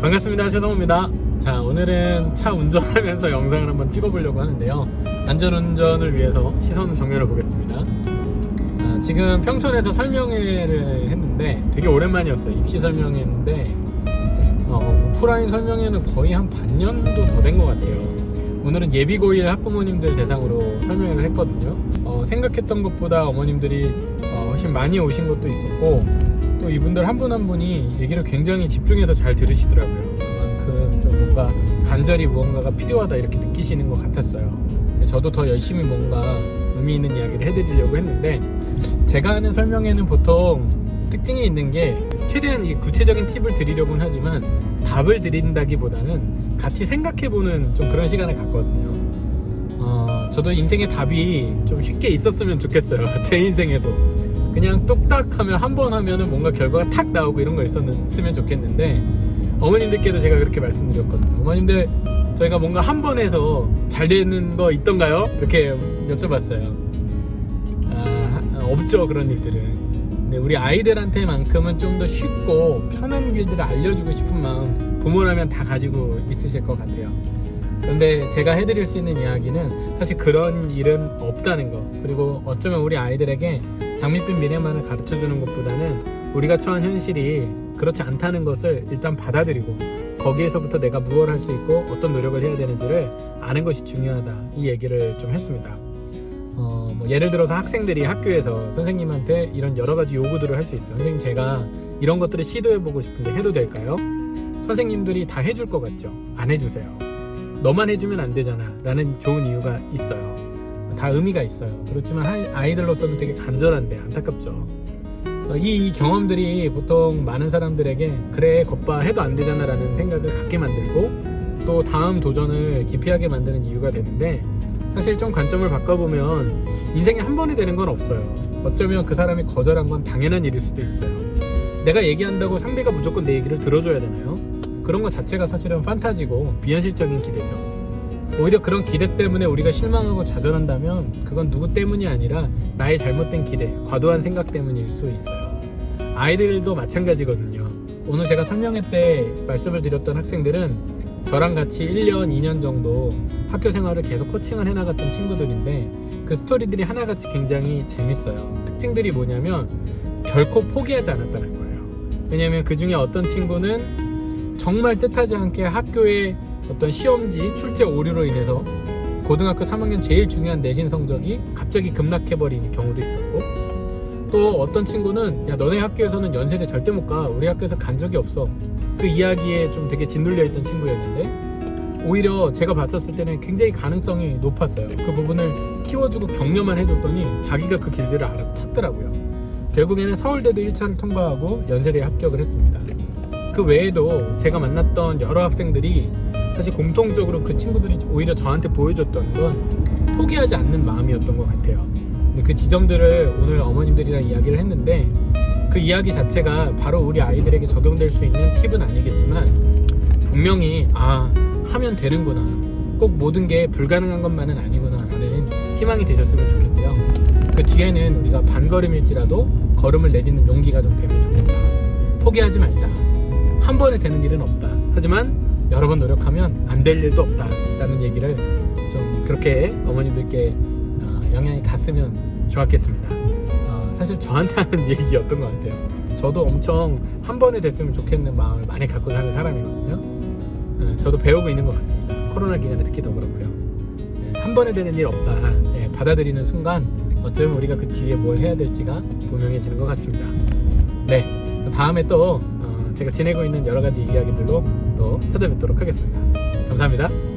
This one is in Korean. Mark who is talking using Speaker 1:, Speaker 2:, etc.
Speaker 1: 반갑습니다. 최성호입니다. 자, 오늘은 차 운전하면서 영상을 한번 찍어보려고 하는데요. 안전운전을 위해서 시선 정면을 보겠습니다. 아, 지금 평촌에서 설명회를 했는데 되게 오랜만이었어요. 입시 설명회인데 어, 오프라인 설명회는 거의 한 반년도 더 된 것 같아요. 오늘은 예비고일 학부모님들 대상으로 설명회를 했거든요. 어, 생각했던 것보다 어머님들이 어, 훨씬 많이 오신 것도 있었고 또 이분들 한 분 한 분이 얘기를 굉장히 집중해서 잘 들으시더라고요. 그만큼 좀 뭔가 간절히 무언가가 필요하다 이렇게 느끼시는 것 같았어요. 저도 더 열심히 뭔가 의미 있는 이야기를 해드리려고 했는데 제가 하는 설명회는 보통 특징이 있는 게 최대한 이 구체적인 팁을 드리려고는 하지만 답을 드린다기보다는 같이 생각해보는 좀 그런 시간을 갖거든요. 어, 저도 인생의 답이 좀 쉽게 있었으면 좋겠어요. 제 인생에도. 그냥 뚝딱 하면 한 번 하면은 뭔가 결과가 탁 나오고 이런 거 있었으면 좋겠는데 어머님들께도 제가 그렇게 말씀드렸거든요. 어머님들 저희가 뭔가 한 번 해서 잘 되는 거 있던가요? 이렇게 여쭤봤어요. 아, 없죠 그런 일들은. 근데 우리 아이들한테만큼은 좀 더 쉽고 편한 길들을 알려주고 싶은 마음 부모라면 다 가지고 있으실 것 같아요. 그런데 제가 해드릴 수 있는 이야기는 사실 그런 일은 없다는 거. 그리고 어쩌면 우리 아이들에게 장밋빛 미래만을 가르쳐 주는 것보다는 우리가 처한 현실이 그렇지 않다는 것을 일단 받아들이고 거기에서부터 내가 무엇을 할 수 있고 어떤 노력을 해야 되는지를 아는 것이 중요하다. 이 얘기를 좀 했습니다. 어, 뭐 예를 들어서 학생들이 학교에서 선생님한테 이런 여러 가지 요구들을 할 수 있어요. 선생님 제가 이런 것들을 시도해보고 싶은데 해도 될까요? 선생님들이 다 해줄 것 같죠? 안 해주세요. 너만 해주면 안 되잖아. 라는 좋은 이유가 있어요. 다 의미가 있어요. 그렇지만 아이들로서는 되게 간절한데 안타깝죠. 어, 이, 이 경험들이 보통 많은 사람들에게 그래 겉봐 해도 안 되잖아 라는 생각을 갖게 만들고 또 다음 도전을 기피하게 만드는 이유가 되는데 사실 좀 관점을 바꿔보면 인생에 한 번에 되는 건 없어요. 어쩌면 그 사람이 거절한 건 당연한 일일 수도 있어요. 내가 얘기한다고 상대가 무조건 내 얘기를 들어줘야 되나요? 그런 것 자체가 사실은 판타지고 비현실적인 기대죠. 오히려 그런 기대 때문에 우리가 실망하고 좌절한다면 그건 누구 때문이 아니라 나의 잘못된 기대, 과도한 생각 때문일 수 있어요. 아이들도 마찬가지거든요. 오늘 제가 설명회 때 말씀을 드렸던 학생들은 저랑 같이 1년, 2년 정도 학교 생활을 계속 코칭을 해나갔던 친구들인데 그 스토리들이 하나같이 굉장히 재밌어요. 특징들이 뭐냐면 결코 포기하지 않았다는 거예요. 왜냐면 그 중에 어떤 친구는 정말 뜻하지 않게 학교의 어떤 시험지 출제 오류로 인해서 고등학교 3학년 제일 중요한 내신 성적이 갑자기 급락해버린 경우도 있었고 또 어떤 친구는 야 너네 학교에서는 연세대 절대 못 가. 우리 학교에서 간 적이 없어. 그 이야기에 좀 되게 짓눌려 있던 친구였는데 오히려 제가 봤었을 때는 굉장히 가능성이 높았어요. 그 부분을 키워주고 격려만 해줬더니 자기가 그 길들을 알아서 찾더라고요. 결국에는 서울대도 1차를 통과하고 연세대에 합격을 했습니다. 그 외에도 제가 만났던 여러 학생들이 사실 공통적으로 그 친구들이 오히려 저한테 보여줬던 건 포기하지 않는 마음이었던 것 같아요. 근데 그 지점들을 오늘 어머님들이랑 이야기를 했는데 그 이야기 자체가 바로 우리 아이들에게 적용될 수 있는 팁은 아니겠지만 분명히 아 하면 되는구나 꼭 모든 게 불가능한 것만은 아니구나라는 희망이 되셨으면 좋겠고요. 그 뒤에는 우리가 반걸음일지라도 걸음을 내딛는 용기가 좀 되면 좋겠다. 포기하지 말자. 한 번에 되는 일은 없다. 하지만 여러 번 노력하면 안 될 일도 없다라는 얘기를 좀 그렇게 어머님들께 어, 영향이 갔으면 좋았겠습니다. 어, 사실 저한테 하는 얘기였던 것 같아요. 저도 엄청 한 번에 됐으면 좋겠는 마음을 많이 갖고 사는 사람이거든요. 예, 저도 배우고 있는 것 같습니다. 코로나 기간에 특히 더 그렇고요. 예, 한 번에 되는 일 없다. 예, 받아들이는 순간 어쩌면 우리가 그 뒤에 뭘 해야 될지가 분명해지는 것 같습니다. 네, 다음에 또 어, 제가 지내고 있는 여러 가지 이야기들로 또 찾아뵙도록 하겠습니다. 감사합니다.